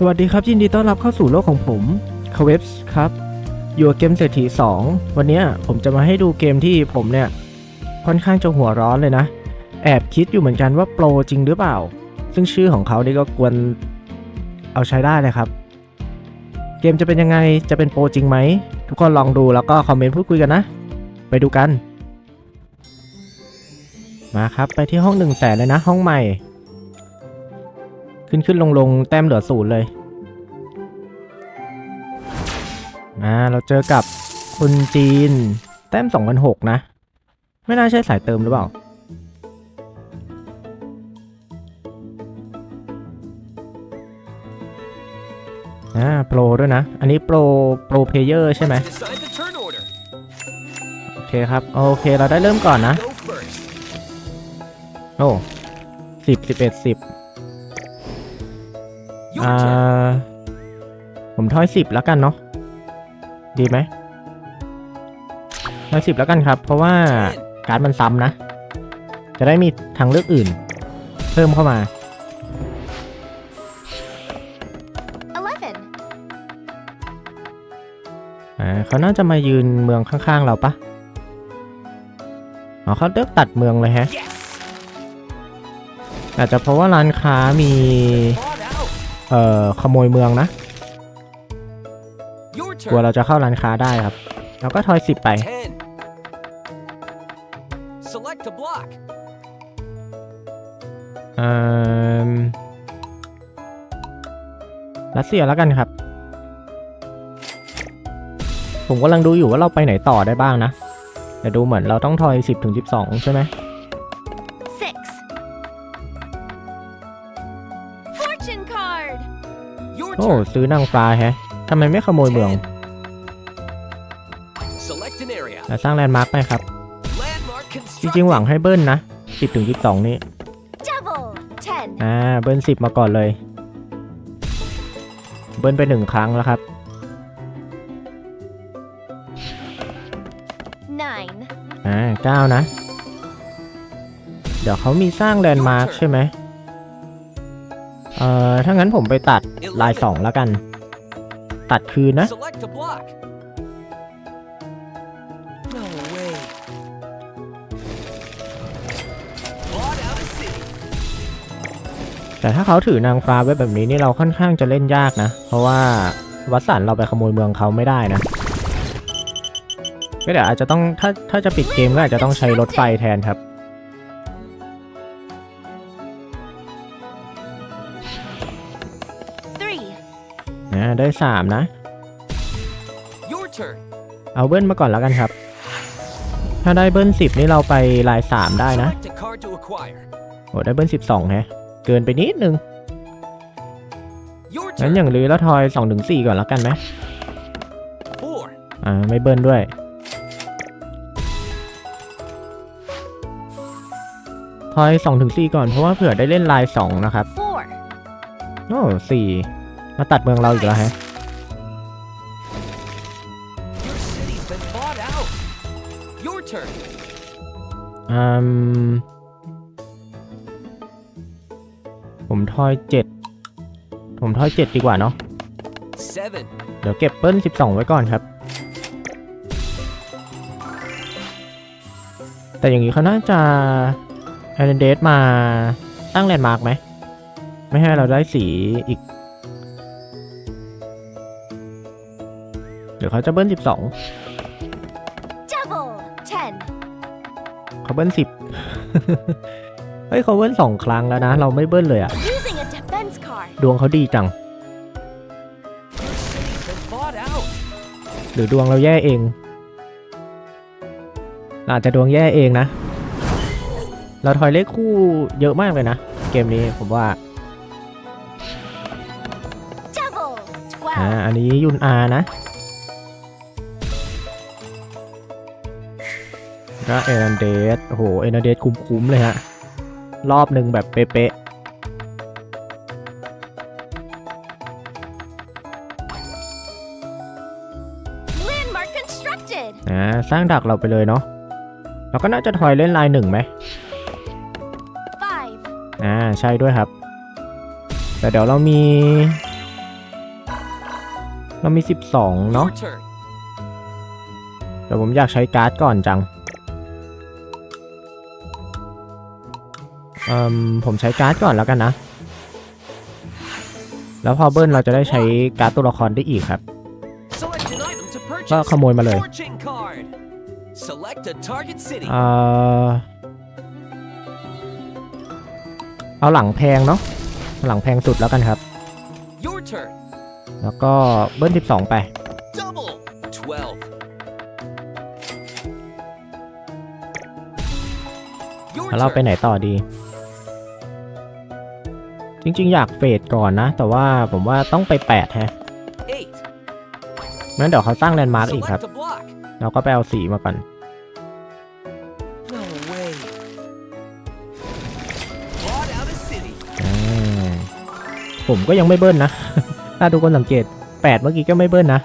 สวัสดีครับ ยินดีต้อนรับเข้าสู่โลกของผมคาเวฟส์ครับอยู่กับเกมเศรษฐี2 วันนี้ผมจะมาให้ดูเกมที่ผมเนี่ยค่อนข้างจะหัวร้อนเลยนะ แอบคิดอยู่เหมือนกันว่าโปรจริงหรือเปล่า ซึ่งชื่อของเขานี่ก็กวนเอาใช้ได้เลยครับ เกมจะเป็นยังไงจะเป็นโปรจริงไหม ทุกคนลองดูแล้วก็คอมเมนต์พูดคุยกันนะ ไปดูกัน มาครับไปที่ห้อง1นึ่งแสนเลยนะห้องใหม่ ขึ้นขึ้นลงลงแต้มเหลือศูนย์เลยอ่าเราเจอกับคุณจีน แต้ม2006นะ ไม่น่าใช่สายเติมหรือเปล่า อ่าโปรด้วยนะ อันนี้โปรโปรเพลเยอร์ใช่ไหมโอเคครับ โอเคเราได้เริ่มก่อนนะ โอ้สิบสิบเอ็ดสิบ อ่า turn. ผมทอยสิบแล้วกันเนาะ ดีไหมทอยสิบแล้วกันครับ เพราะว่า Ten. การ์ดมันซ้ำนะ จะได้มีทางเลือกอื่น เพิ่มเข้ามา Eleven. อ่าเขาน่าจะมายืนเมืองข้างๆเราปะอ๋อเขาเลือกตัดเมืองเลยแฮะ Yes. อาจจะเพราะว่าร้านค้ามี Bought out. เอ่อขโมยเมืองนะ Your กลัว turn. เราจะเข้าร้านค้าได้ครับเราก็ทอยสิบไป Ten. Select a block. เอ่อรัสเซียแล้วกันครับ ผมกำลังดูอยู่ว่าเราไปไหนต่อได้บ้างนะ แต่ดูเหมือนเราต้องทอย 10ถึง12 ใช่ไหม โอ้ turn. ซื้อนางฟ้าแฮะทำไมไม่ขโมยเมือง Ten. Select an area. แล้วสร้างแลนด์มาร์กไปครับ Landmark จ constructed. ริงๆ หวังให้เบิ้ลนะ 10ถึง12นี่ Double. Ten. อ่า เบิ้ล10 มาก่อนเลย เบิ้ลไปหนึ่งครั้งแล้วครับ Nine. อ่าเก้านะ เดี๋ยวเขามีสร้างแลนด์มาร์กใช่ไหม เอ่อถ้างั้นผมไปตัดลายสองแล้วกัน ตัดคืนนะ แต่ถ้าเขาถือนางฟ้าไว้แบบนี้นี่เราค่อนข้างจะเล่นยากนะ เพราะว่าวัดสันเราไปขโมยเมืองเขาไม่ได้นะ ก็เดี๋ยวอาจจะต้องถ้าถ้าจะปิดเกมก็อาจจะต้องใช้รถไฟแทนครับาได้สามนะ Your turn. เอาเบิ้ลมาก่อนแล้วกันครับ ถ้าได้เบิ้ลสิบนี่เราไปลายสามได้นะ Select a card to acquire. โอ้ได้เบิ้ลสิบสองแฮะ เกินไปนิดนึง Your งั้น turn. อย่างลือแล้วทอย2-4ถึงก่อนแล้วกันไหม Four. อ่าไม่เบิ้ลด้วยทอย2-4ถึงก่อนเพราะว่าเผื่อได้เล่นลาย 2 นะครับ Four. โอ้สี่ มาตัดเมืองเราอีกแล้วฮะ Your city's been bought out. Your turn. อืมผมทอยเจ็ดผมทอยเจ็ดดีกว่าเนาะ Seven. เดี๋ยวเก็บเบิ้ล12ไว้ก่อนครับ แต่อย่างนี้เขาน่าจะแอนเดสมาตั้งแลนด์มาร์กไหม ไม่ให้เราได้สีอีก เดี๋ยวเขาจะเบิ้ล12 Double. Ten. เขาเบิ้ล10เฮ้ยเขาเบิ้ลสองครั้งแล้วนะ เราไม่เบิ้ลเลยอะ Using a defense card. ดวงเขาดีจัง City's been bought out. หรือดวงเราแย่เองเราอาจจะดวงแย่เองนะ เราทอยเลขคู่เยอะมากเลยนะ เกมนี้ผมว่า Double. อ่า Twelve. อันนี้ยุนอานะ ก็เอเนเดสโอ้โหเอเนเดสคุ้มๆเลยฮะ รอบหนึ่งแบบเป๊ะ Landmark constructed. ๆอ่าสร้างดักเราไปเลยเนาะเราก็น่าจะทอยเล่นลายหนึ่งไหม Five. อ่าใช่ด้วยครับ แต่เดี๋ยวเรามี เรามี 12 เนาะ Your turn. แต่ผมอยากใช้การ์ดก่อนจัง เอ่มผมใช้การ์ดก่อนแล้วกันนะ แล้วพอเบิ้ลเราจะได้ใช้การ์ดตัวละครได้อีกครับ Select an item to purchase. ก็ขโมยมาเลย Fortune card. Select a target city. เอ่อเอาหลังแพงเนาะหลังแพงสุดแล้วกันครับ Your turn. แล้วก็เบิ้ล 12 ไป Double. Twelve. Your แล้วเราไป turn. ไหนต่อดี จริง ๆ อยากเฟดก่อนนะ แต่ว่าผมว่าต้องไป8แฮะ Eight. งั้นเดี๋ยวเขาสร้างแลนด์มาร์กอีกครับ Select a block. เราก็ไปเอาสีมาก่อน No way. Bought out a city. อ่าผมก็ยังไม่เบิ้ลนะ ถ้าทุกคนสังเกต 8 เมื่อกี้ก็ไม่เบิ้ลนะ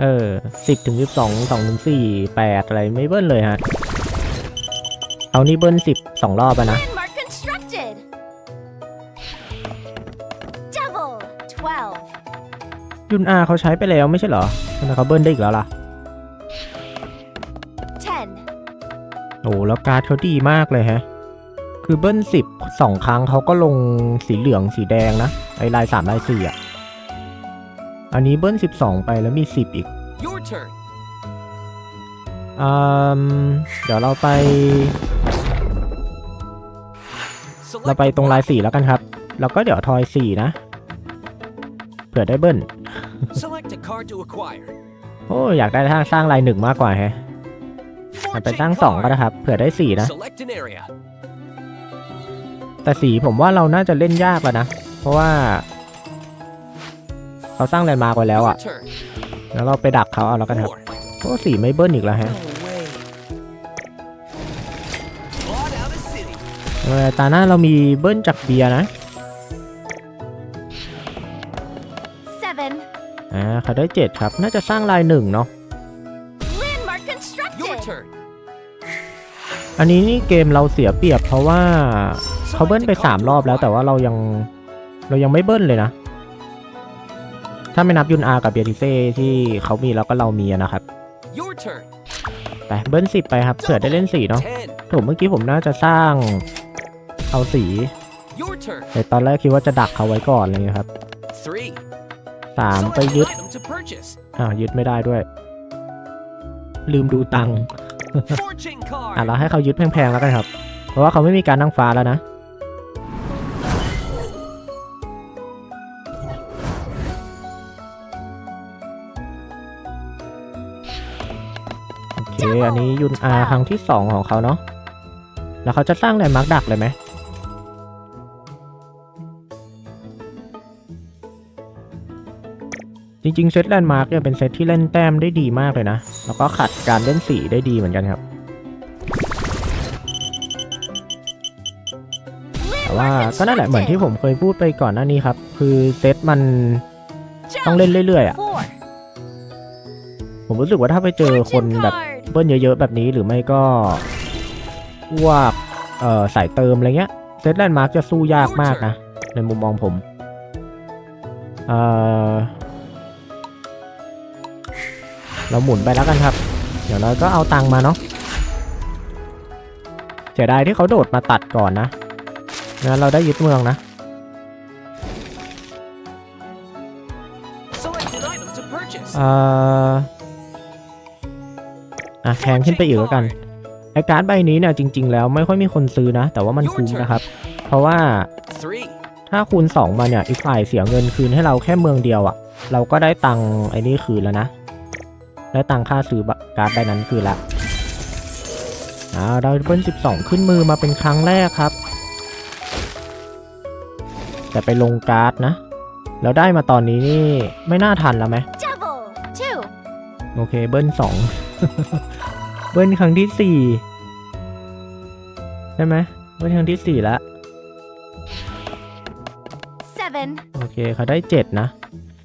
เออ10ถึง12 2ถึง4 8อะไรไม่เบิ้ลเลยฮะ เอานี่เบิ้ล10 2รอบอะนะ ยุนอาเขาใช้ไปแล้วไม่ใช่เหรอทำไมเขาเบิ้ลได้อีกแล้วล่ะ Ten. โอ้แล้วการ์ดเขาดีมากเลยฮะ คือเบิ้ลสิบสองครั้งเขาก็ลงสีเหลืองสีแดงนะไอลายสามลายสี่อะ อันนี้เบิ้ลสิบสองไปแล้วมีสิบอีก Your turn. อืมเดี๋ยวเราไป Select เราไป a ตรงลาย block. สี่แล้วกันครับ แล้วก็เดี๋ยวทอยสี่นะ เผื่อได้เบิ้ล Select a card to acquire. โอ้อยากได้ทางสร้างลายหนึ่งมากกว่าแฮะเอาไป Fortune สร้างสองก็ card. ได้ครับเผื่อได้สี่นะ Select an area. แต่สีผมว่าเราน่าจะเล่นยากแล้วนะ เพราะว่าเขาสร้างแลนด์มาร์กไว้แล้ว Your อะ turn. แล้วเราไปดักเขาเอาแล้วกันครับ Four. โอ้สีไม่เบิ้ลอีกแล้ว No ฮะ way. Bought out a city. เออตาหน้าเรามีเบิ้ลจากเบียร์นะ เขาได้เจ็ดครับ น่าจะสร้างลายหนึ่งเนาะ Landmark Your constructed. turn. อันนี้นี่เกมเราเสียเปรียบเพราะว่าเขาเบิ้ลไปสามรอบแล้วแต่ว่าเรายังเรายังไม่เบิ้ลเลยนะ ถ้าไม่นับยุนอากับเบียร์ติเซ่ที่เขามีแล้วก็เรามีอะนะครับ Your turn. ไปเบิ้ลสิบไปครับเผื่อได้เล่นสีเนาะ Ten. ถูกเมื่อกี้ผมน่าจะสร้างเอาสี Your turn. แต่ตอนแรกคิดว่าจะดักเขาไว้ก่อนอะไรเลยครับ Three. สาม Select ไป an ยึด item to purchase. อ่าวยึดไม่ได้ด้วย ลืมดูตังค์ Fortune อะ card. เราให้เขายึดแพงๆแล้วกันครับ เพราะว่าเขาไม่มีการนั่งฟ้าแล้วนะโอเคอันนี้ยุนอาครั้งที่สองของเขาเนาะแล้วเขาจะสร้างแลนด์มาร์กดักเลยไหม จริงๆเซตแลนด์มาร์กเนี่ยเป็นเซตที่เล่นแต้มได้ดีมากเลยนะ แล้วก็ขัดการเล่นสีได้ดีเหมือนกันครับ แต่ว่าก็นั่นแหละเหมือนที่ผมเคยพูดไปก่อนหน้านี้ครับ คือเซตมันต้องเล่นเรื่อยๆอะ ผมรู้สึกว่าถ้าไปเจอคนแบบเบิ้ลเยอะๆแบบนี้หรือไม่ก็พวกเอ่อสายเติมอะไรเงี้ยเซตแลนด์มาร์กจะสู้ยากมากนะ ในมุมมองผม เอ่อ เราหมุนไปแล้วกันครับ เดี๋ยวเราก็เอาตังค์มาเนาะเสียดายที่เขาโดดมาตัดก่อนนะงั้นเราได้ยึดเมืองนะ เอ่ออะแพงขึ้นไปอีกแล้วกันไอการ์ดใบนี้เนี่ยจริง ๆ แล้วไม่ค่อยมีคนซื้อนะ แต่ว่ามันคุ้มนะครับ เพราะว่าถ้าคูณ 2 มาเนี่ยอีกฝ่ายเสียเงินคืนให้เราแค่เมืองเดียวอะ่ะ เราก็ได้ตังค์ไอ้นี่คืนแล้วนะ ได้ตังค่าซื้อบัตรการ์ดใบนั้นคืนละอ่าเราเบิ้ล12 ขึ้นมือมาเป็นครั้งแรกครับ แต่ไปลงการ์ดนะ แล้วได้มาตอนนี้นี่ไม่น่าทันแล้วไหม Double. Two. โอเคเบิ้ลสองเบิ้ลครั้งที่สี่ใช่ไหมเบิ้ลครั้งที่สี่แล้ว Seven. โอเคเขาได้เจ็ดนะ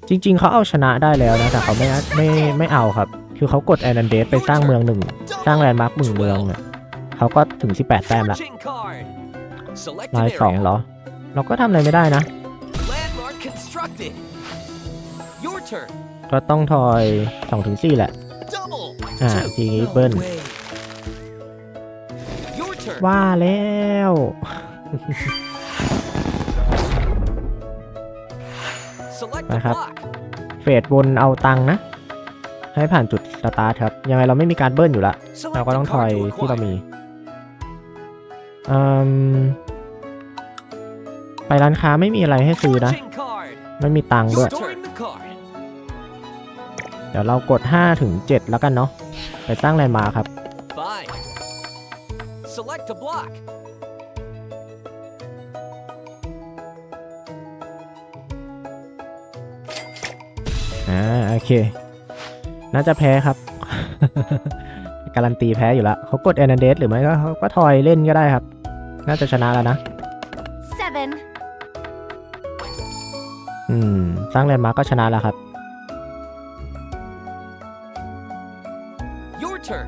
จริง ๆ เขาเอาชนะได้แล้วนะ แต่เขาไม่ไม่ไม่เอาครับ คือเขากดแอนันเดสไปสร้างเมืองหนึ่ง สร้างแลนด์มาร์คหนึ่งเมืองเนี่ยเขาก็ถึง 18 แต้มละ Fortune card. Select ลาย an สอง area. เหรอ เราก็ทำอะไรไม่ได้นะ Landmark constructed. Your turn. ก็ต้องทอย2ถึง4แหละ Double. อ่า Two. ทีนี้ No เบิ้ล way. Your turn. ว่าแล้ว Select a Back up. block. เฟดบนเอาตังค์นะ ให้ผ่านจุดสตาร์ทครับ ยังไงเราไม่มีการเบิ้ลอยู่ละ เรา Select ก็ a ต้องทอย card to ที่เรา acquire. มีอืมไปร้านค้าไม่มีอะไรให้ซื้อนะ Fortune card. ไม่มีตังค์ด้วย Storing the card. เดี๋ยวเรากด 5 ถึง 7 แล้วกันเนาะ ไปสร้างแลนด์มาร์คครับ อ่าโอเค น่าจะแพ้ครับ การันตีแพ้อยู่แล้วเขากดแอนเดสหรือไม่ก็เขาก็ทอยเล่นก็ได้ครับ น่าจะชนะแล้วนะ seven, อืม สร้างแลนด์มาร์คก็ชนะแล้วครับ Your turn.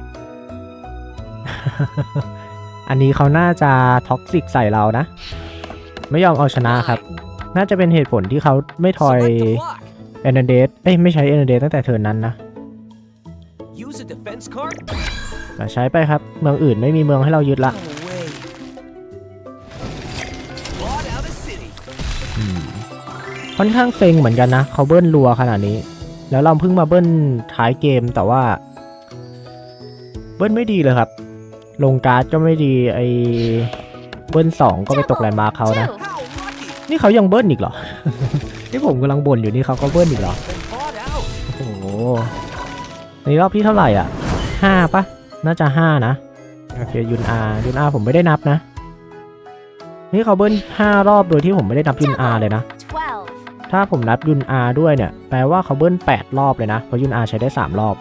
อันนี้เขาน่าจะท็อกซิกใส่เรานะ ไม่ยอมเอาชนะครับ น่าจะเป็นเหตุผลที่เขาไม่ทอย อนเดสเอ้ยไม่ใช้แอนเดสตั้งแต่เทิร์นนั้นนะ Use a defense card. แต่ใช้ไปครับ เมืองอื่นไม่มีเมืองให้เรายึดละ No way. Bought out a city. อืมค่อนข้างเซ็งเหมือนกันนะเขาเบิ้ลรัวขนาดนี้ แล้วเราเพิ่งมาเบิ้ลท้ายเกมแต่ว่า เบิ้ลไม่ดีเลยครับ ลงการ์ดก็ไม่ดีไอเบิ้ลสองก็ไปตกแลนด์มาร์คเขานะ two, How lucky. นี่เขายังเบิ้ลอีกเหรอ ที่ผมกำลังบ่นอยู่นี่เขาก็เบิ้ลอีกเหรอ โอ้โหนี่รอบที่เท่าไหร่อะห้าปะน่าจะห้านะ โอเคยุนอายุนอาผมไม่ได้นับนะ นี่เขาเบิ้ลห้ารอบโดยที่ผมไม่ได้นับยุนอาเลยนะ ถ้าผมนับยุนอาด้วยเนี่ย แปลว่าเขาเบิ้ลแปดรอบเลยนะ เพราะยุนอาใช้ได้สามรอบ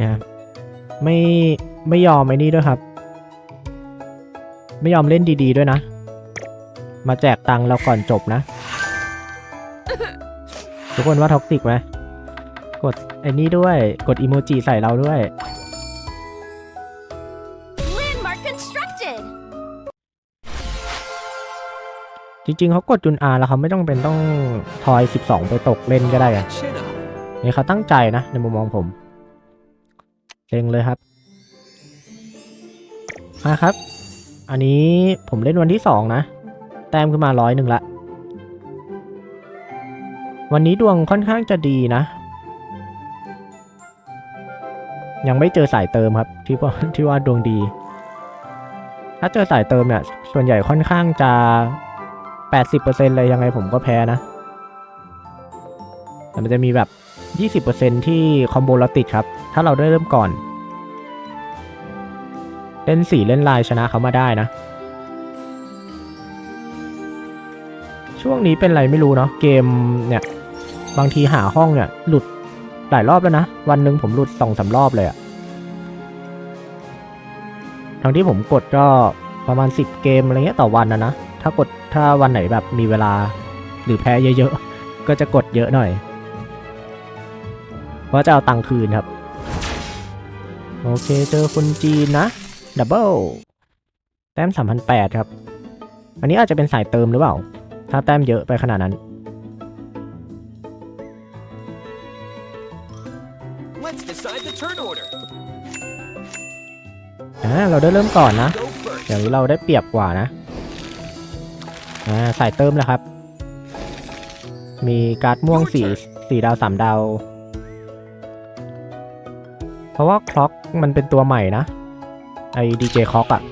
นะครับไม่ ไม่ยอมไอ้นี่ด้วยครับ ไม่ยอมเล่นดีๆด้วยนะ มาแจกตังค์เราก่อนจบนะ ทุกคนว่าท็อกซิกไหมกดไอ้นี่ด้วย กดอีโมจิใส่เราด้วย landmark constructed, จริงๆเขากดจุนอาแล้วเขาไม่ต้องเป็นต้องทอย 12 ไปตกเล่นก็ได้อะ Chin up. นี่เขาตั้งใจนะ ในมุมมองผมเล็งเลยครับ มาครับ อันนี้ผมเล่นวันที่สองนะ แต้มขึ้นมาร้อยหนึ่งละ วันนี้ดวงค่อนข้างจะดีนะ ยังไม่เจอสายเติมครับ ที่ว่าที่ว่าดวงดี ถ้าเจอสายเติมเนี่ย ส่วนใหญ่ค่อนข้างจะ 80%เลยยังไงผมก็แพ้นะ แต่มันจะมีแบบ 20%ที่คอมโบเราติดครับ ถ้าเราได้เริ่มก่อน เล่นสีเล่นลายชนะเขามาได้นะ ช่วงนี้เป็นไรไม่รู้เนาะเกมเนี่ย บางทีหาห้องเนี่ยหลุดหลายรอบแล้วนะ วันหนึ่งผมหลุดสองสารอบเลยอะทั้งที่ผมกดก็ประมาณ 10 เกมอะไรเงี้ยต่อวันนะนะ ถ้ากดถ้าวันไหนแบบมีเวลาหรือแพ้เยอะๆ ก็จะกดเยอะหน่อย เพราะจะเอาตังค์คืนครับ โอเคเจอคนจีนนะ ดับเบิลแต้ม3,008ครับ อันนี้อาจจะเป็นสายเติมหรือเปล่า ถ้าแต้มเยอะไปขนาดนั้น Let's decide the turn order. อ่าเราได้เริ่มก่อนนะ Go first. อย่างนี้เราได้เปรียบกว่านะ อ่าสายเติมแล้วครับ มีการ์ดม่วงสี่สี่ดาวสามดาว เพราะว่าคล็อกมันเป็นตัวใหม่นะไอ้ดีเจคล็อกอะ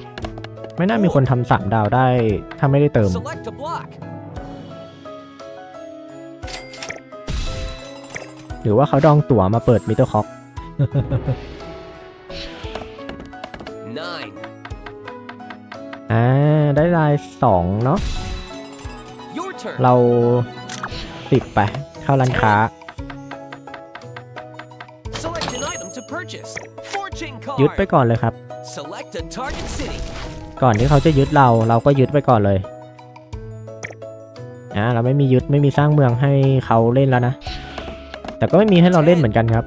ไม่น่ามีคนทำสามดาวได้ ถ้าไม่ได้เติม Select a block. หรือว่าเขาดองตั๋วมาเปิดมิเตอร์คล็อก Nine. อ่า ได้ลายสองเนาะ Your turn. เราติดไป เข้าร้านค้า Select an item to purchase. Fortune card. ยึดไปก่อนเลยครับ ก่อนที่เขาจะยึดเราเราก็ยึดไปก่อนเลยอ่าเราไม่มียึดไม่มีสร้างเมืองให้เขาเล่นแล้วนะ แต่ก็ไม่มีให้เราเล่นเหมือนกันครับ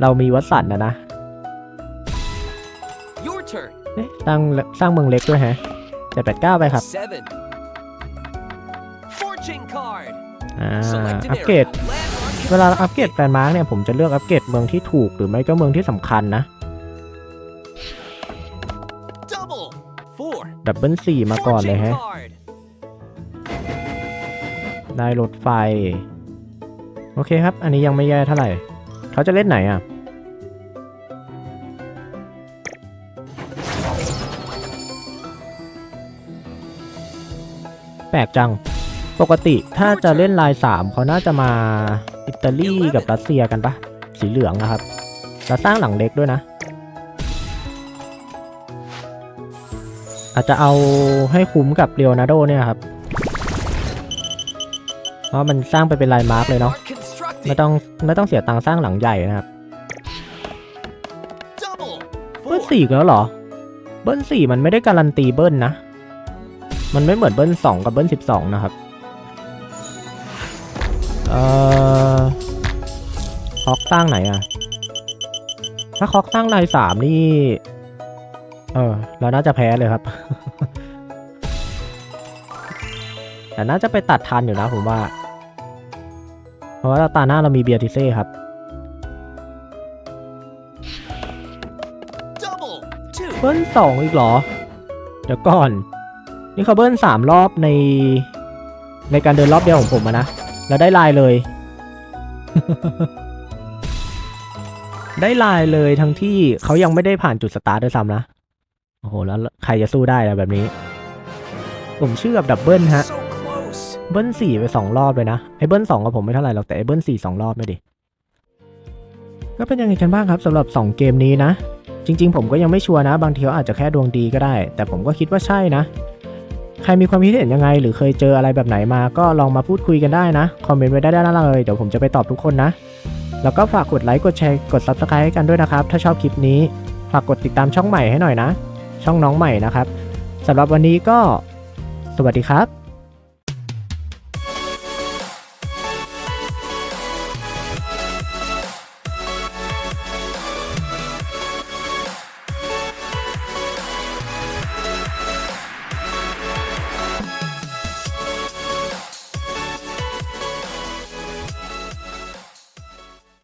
เรามีวัดสันนะนะ Your turn. เอ๊ะสร้างสร้างเมืองเล็กด้วยแฮะเจ็ดแปดเก้าไปครับ Seven. Fortune card. อ่า Select อั an ปเกรด area. Landmark เวลาอัปเกรดแปลนมาร์กเนี่ยผมจะเลือกอัปเกรดเมืองที่ถูกหรือไม่ก็เมืองที่สำคัญนะ ดับเบิลสี่มาก่อนเลย Fortune ฮะ card. ได้รถไฟ โอเคครับ อันนี้ยังไม่แย่เท่าไหร่ เขาจะเล่นไหนอะ แปลกจัง ปกติถ้าจะเล่นลายสามเขาน่าจะมาอิตาลีกับรัสเซียกันปะสีเหลืองนะครับ แล้วสร้างหลังเล็กด้วยนะ อาจจะเอาให้คุ้มกับเ e ี o นาโดเนี่ยครับ เพราะมันสร้างไปเป็นลายมาร์กเลยเนาะไม่ต้องไม่ต้องเสียตังค์สร้างหลังใหญ่นะครับเบิ้ลสี่แล้วเหรอ เบิ้ลสี่มันไม่ได้การันตีเบิ้ลนะ มันไม่เหมือนเบิ้ลสองกับเบิ้ลสิบสองนะครับเอ่อคอกสร้างไหนอะถ้าคอกสร้างลายสามนี่ เออ เราน่าจะแพ้เลยครับ แต่น่าจะไปตัดทันอยู่นะผมว่า เพราะว่าตาหน้าเรามีเบียร์ติเซ่ครับ Double. Two. เบิ้ลสองอีกเหรอ เดี๋ยวก่อน นี่เขาเบิ้ลสามรอบใน ในการเดินรอบเดียวของผมอะนะ แล้วได้ลายเลย ได้ลายเลยทั้งที่เขายังไม่ได้ผ่านจุดสตาร์ทด้วยซ้ำนะ โอ้โห แล้วใครจะสู้ได้ล่ะแบบนี้ ผมเชื่อกับดับเบิลฮะ เบิ้ลสี่ไปสองรอบเลยนะ ไอ้เบิ้ลสองกับผมไม่เท่าไหร่หรอกแต่ไอ้เบิ้ลสี่สองรอบไม่ดิ ก็เป็นยังไงกันบ้างครับสำหรับ 2 เกมนี้นะ จริง ๆ ผมก็ยังไม่ชัวร์นะ บางทีอาจจะแค่ดวงดีก็ได้ แต่ผมก็คิดว่าใช่นะ ใครมีความคิดเห็นยังไง หรือเคยเจออะไรแบบไหนมา ก็ลองมาพูดคุยกันได้นะ คอมเมนต์ไว้ได้ด้านล่างเลย เดี๋ยวผมจะไปตอบทุกคนนะ แล้วก็ฝากกดไลค์ กดแชร์ กด Subscribe ให้กันด้วยนะครับ ถ้าชอบคลิปนี้ ฝากกดติดตามช่องใหม่ให้หน่อยนะ ช่องน้องใหม่นะครับสำหรับวันนี้ก็สวัสดีครับ